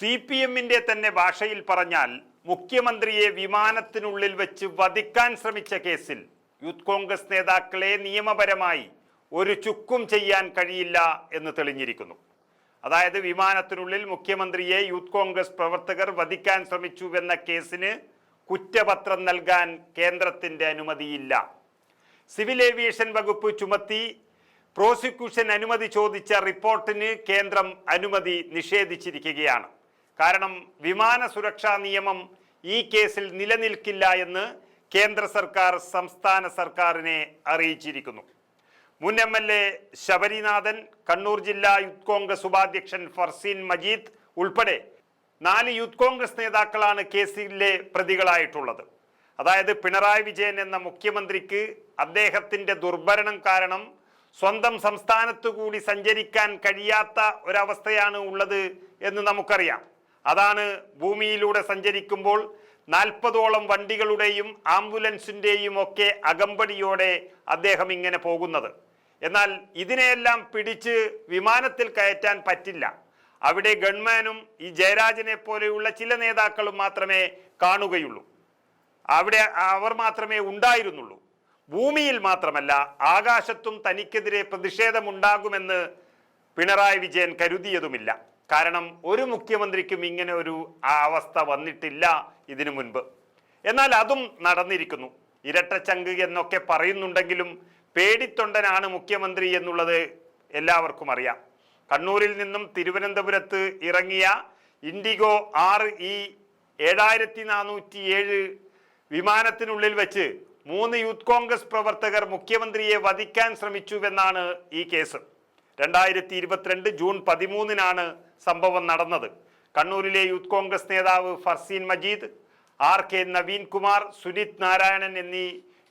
C P എമ്മിന്റെ തന്നെ ഭാഷയിൽ പറഞ്ഞാൽ മുഖ്യമന്ത്രിയെ വിമാനത്തിനുള്ളിൽ വെച്ച് വധിക്കാൻ ശ്രമിച്ച കേസിൽ യൂത്ത് കോൺഗ്രസ് നേതാക്കളെ നിയമപരമായി ഒരു ചുക്കും ചെയ്യാൻ കഴിയില്ല എന്ന് തെളിഞ്ഞിരിക്കുന്നു. അതായത് വിമാനത്തിനുള്ളിൽ മുഖ്യമന്ത്രിയെ യൂത്ത് കോൺഗ്രസ് പ്രവർത്തകർ വധിക്കാൻ ശ്രമിച്ചുവെന്ന കേസിന് കുറ്റപത്രം നൽകാൻ കേന്ദ്രത്തിന്റെ അനുമതിയില്ല. സിവിൽ ഏവിയേഷൻ വകുപ്പ് ചുമത്തി പ്രോസിക്യൂഷൻ അനുമതി ചോദിച്ച റിപ്പോർട്ടിന് കേന്ദ്രം അനുമതി നിഷേധിച്ചിരിക്കുകയാണ്. കാരണം വിമാന സുരക്ഷാ നിയമം ഈ കേസിൽ നിലനിൽക്കില്ല എന്ന് കേന്ദ്ര സർക്കാർ സംസ്ഥാന സർക്കാരിനെ അറിയിച്ചിരിക്കുന്നു. മുൻ M L A Sabarinathan Kannur ജില്ലാ യൂത്ത് കോൺഗ്രസ് ഉപാധ്യക്ഷൻ ഫർസീൻ മജീദ് ഉൾപ്പെടെ നാല് യൂത്ത് കോൺഗ്രസ് നേതാക്കളാണ് കേസിലെ പ്രതികളായിട്ടുള്ളത്. അതായത് പിണറായി വിജയൻ എന്ന മുഖ്യമന്ത്രിക്ക് അദ്ദേഹത്തിന്റെ ദുർഭരണം കാരണം സ്വന്തം സംസ്ഥാനത്തു കൂടി സഞ്ചരിക്കാൻ കഴിയാത്ത ഒരവസ്ഥയാണ് ഉള്ളത് എന്ന് നമുക്കറിയാം. അതാണ് ഭൂമിയിലൂടെ സഞ്ചരിക്കുമ്പോൾ നാൽപ്പതോളം വണ്ടികളുടെയും ആംബുലൻസിന്റെയും ഒക്കെ അകമ്പടിയോടെ അദ്ദേഹം ഇങ്ങനെ പോകുന്നത്. എന്നാൽ ഇതിനെയെല്ലാം പിടിച്ച് വിമാനത്തിൽ കയറ്റാൻ പറ്റില്ല. അവിടെ ഗൺമാനും ഈ ജയരാജനെ പോലെയുള്ള ചില നേതാക്കളും മാത്രമേ കാണുകയുള്ളൂ. അവിടെ അവർ മാത്രമേ ഉണ്ടായിരുന്നുള്ളൂ. ഭൂമിയിൽ മാത്രമല്ല ആകാശത്തും തനിക്കെതിരെ പ്രതിഷേധമുണ്ടാകുമെന്ന് പിണറായി വിജയൻ കരുതിയതുമില്ല. കാരണം ഒരു മുഖ്യമന്ത്രിക്കും ഇങ്ങനെ ഒരു അവസ്ഥ വന്നിട്ടില്ല ഇതിനു മുൻപ്. എന്നാൽ അതും നടന്നിരിക്കുന്നു. ഇരട്ട ഇരട്ടച്ചങ്ക് എന്നൊക്കെ പറയുന്നുണ്ടെങ്കിലും പേടിത്തൊണ്ടനാണ് മുഖ്യമന്ത്രി എന്നുള്ളത് എല്ലാവർക്കും അറിയാം. കണ്ണൂരിൽ നിന്നും തിരുവനന്തപുരത്ത് ഇറങ്ങിയ ഇൻഡിഗോ ആറ് ഇ ഏഴായിരത്തി നാനൂറ്റി ഏഴ് വിമാനത്തിനുള്ളിൽ വെച്ച് മൂന്ന് യൂത്ത് കോൺഗ്രസ് പ്രവർത്തകർ മുഖ്യമന്ത്രിയെ വധിക്കാൻ ശ്രമിച്ചുവെന്നാണ് ഈ കേസ്. രണ്ടായിരത്തി ഇരുപത്തിരണ്ട് ജൂൺ പതിമൂന്നിനാണ് സംഭവം നടന്നത്. കണ്ണൂരിലെ യൂത്ത് കോൺഗ്രസ് നേതാവ് ഫർസീൻ മജീദ് ആർ കെ നവീൻ കുമാർ സുനിത് നാരായണൻ എന്നീ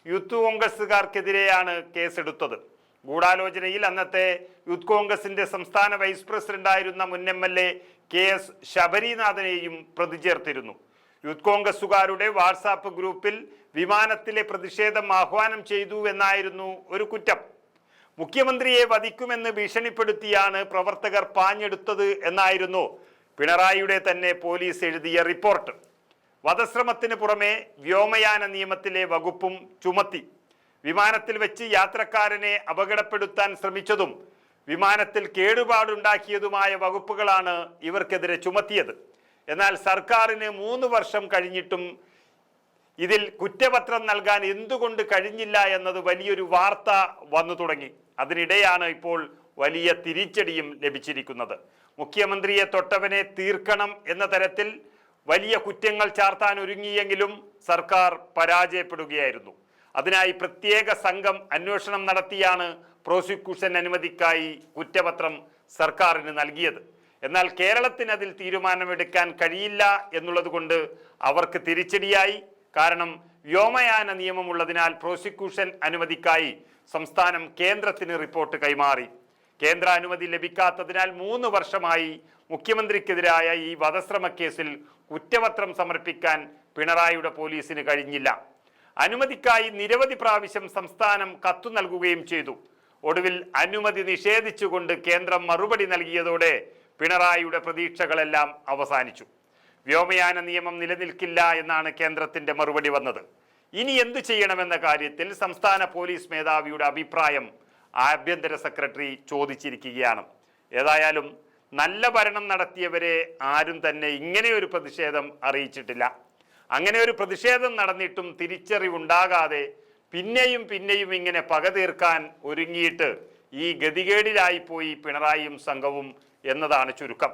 യൂത്ത് കോൺഗ്രസുകാർക്കെതിരെയാണ് കേസെടുത്തത്. ഗൂഢാലോചനയിൽ അന്നത്തെ യൂത്ത് കോൺഗ്രസിന്റെ സംസ്ഥാന വൈസ് പ്രസിഡന്റായിരുന്ന മുൻ M L A K S ശബരിനാഥനെയും പ്രതി ചേർത്തിരുന്നു യൂത്ത് കോൺഗ്രസുകാരുടെ വാട്സാപ്പ് ഗ്രൂപ്പിൽ വിമാനത്തിലെ പ്രതിഷേധം ആഹ്വാനം ചെയ്തു എന്നായിരുന്നു ഒരു കുറ്റം. മുഖ്യമന്ത്രിയെ വധിക്കുമെന്ന് ഭീഷണിപ്പെടുത്തിയാണ് പ്രവർത്തകർ പാഞ്ഞെടുത്തത് എന്നായിരുന്നു പിണറായിയുടെ തന്നെ പോലീസ് എഴുതിയ റിപ്പോർട്ട്. വധശ്രമത്തിന് പുറമെ വ്യോമയാന നിയമത്തിലെ വകുപ്പും ചുമത്തി. വിമാനത്തിൽ വെച്ച് യാത്രക്കാരനെ അപകടപ്പെടുത്താൻ ശ്രമിച്ചതും വിമാനത്തിൽ കേടുപാടുണ്ടാക്കിയതുമായ വകുപ്പുകളാണ് ഇവർക്കെതിരെ ചുമത്തിയത്. എന്നാൽ സർക്കാരിന് മൂന്ന് വർഷം കഴിഞ്ഞിട്ടും ഇതിൽ കുറ്റപത്രം നൽകാൻ എന്തുകൊണ്ട് കഴിഞ്ഞില്ല എന്നത് വലിയൊരു വാർത്ത വന്നു തുടങ്ങി. അതിനിടെയാണ് ഇപ്പോൾ വലിയ തിരിച്ചടിയും ലഭിച്ചിരിക്കുന്നത്. മുഖ്യമന്ത്രിയെ തൊട്ടവനെ തീർക്കണം എന്ന തരത്തിൽ വലിയ കുറ്റങ്ങൾ ചാർത്താൻ ഒരുങ്ങിയെങ്കിലും സർക്കാർ പരാജയപ്പെടുകയായിരുന്നു. അതിനായി പ്രത്യേക സംഘം അന്വേഷണം നടത്തിയാണ് പ്രോസിക്യൂഷൻ അനുമതിക്കായി കുറ്റപത്രം സർക്കാരിന് നൽകിയത്. എന്നാൽ കേരളത്തിന് അതിൽ തീരുമാനമെടുക്കാൻ കഴിയില്ല എന്നുള്ളതുകൊണ്ട് അവർക്ക് തിരിച്ചടിയായി. കാരണം വ്യോമയാന നിയമമുള്ളതിനാൽ പ്രോസിക്യൂഷൻ അനുമതിക്കായി സംസ്ഥാനം കേന്ദ്രത്തിന് റിപ്പോർട്ട് കൈമാറി. കേന്ദ്ര അനുമതി ലഭിക്കാത്തതിനാൽ മൂന്ന് വർഷമായി മുഖ്യമന്ത്രിക്കെതിരായ ഈ വധശ്രമ കേസിൽ കുറ്റപത്രം സമർപ്പിക്കാൻ പിണറായിയുടെ പോലീസിന് കഴിഞ്ഞില്ല. അനുമതിക്കായി നിരവധി പ്രാവശ്യം സംസ്ഥാനം കത്തു നൽകുകയും ചെയ്തു. ഒടുവിൽ അനുമതി നിഷേധിച്ചുകൊണ്ട് കേന്ദ്രം മറുപടി നൽകിയതോടെ പിണറായിയുടെ പ്രതീക്ഷകളെല്ലാം അവസാനിച്ചു. വ്യോമയാന നിയമം നിലനിൽക്കില്ല എന്നാണ് കേന്ദ്രത്തിന്റെ മറുപടി വന്നത്. ഇനി എന്തു ചെയ്യണമെന്ന കാര്യത്തിൽ സംസ്ഥാന പോലീസ് മേധാവിയുടെ അഭിപ്രായം ആഭ്യന്തര സെക്രട്ടറി ചോദിച്ചിരിക്കുകയാണ്. ഏതായാലും നല്ല ഭരണം നടത്തിയവരെ ആരും തന്നെ ഇങ്ങനെ ഒരു പ്രതിഷേധം അറിയിച്ചിട്ടില്ല. അങ്ങനെ ഒരു പ്രതിഷേധം നടന്നിട്ടും തിരിച്ചറിവുണ്ടാകാതെ പിന്നെയും പിന്നെയും ഇങ്ങനെ പക തീർക്കാൻ ഒരുങ്ങിയിട്ട് ഈ ഗതികേടിലായിപ്പോയി പിണറായിയും സംഘവും എന്നതാണ് ചുരുക്കം.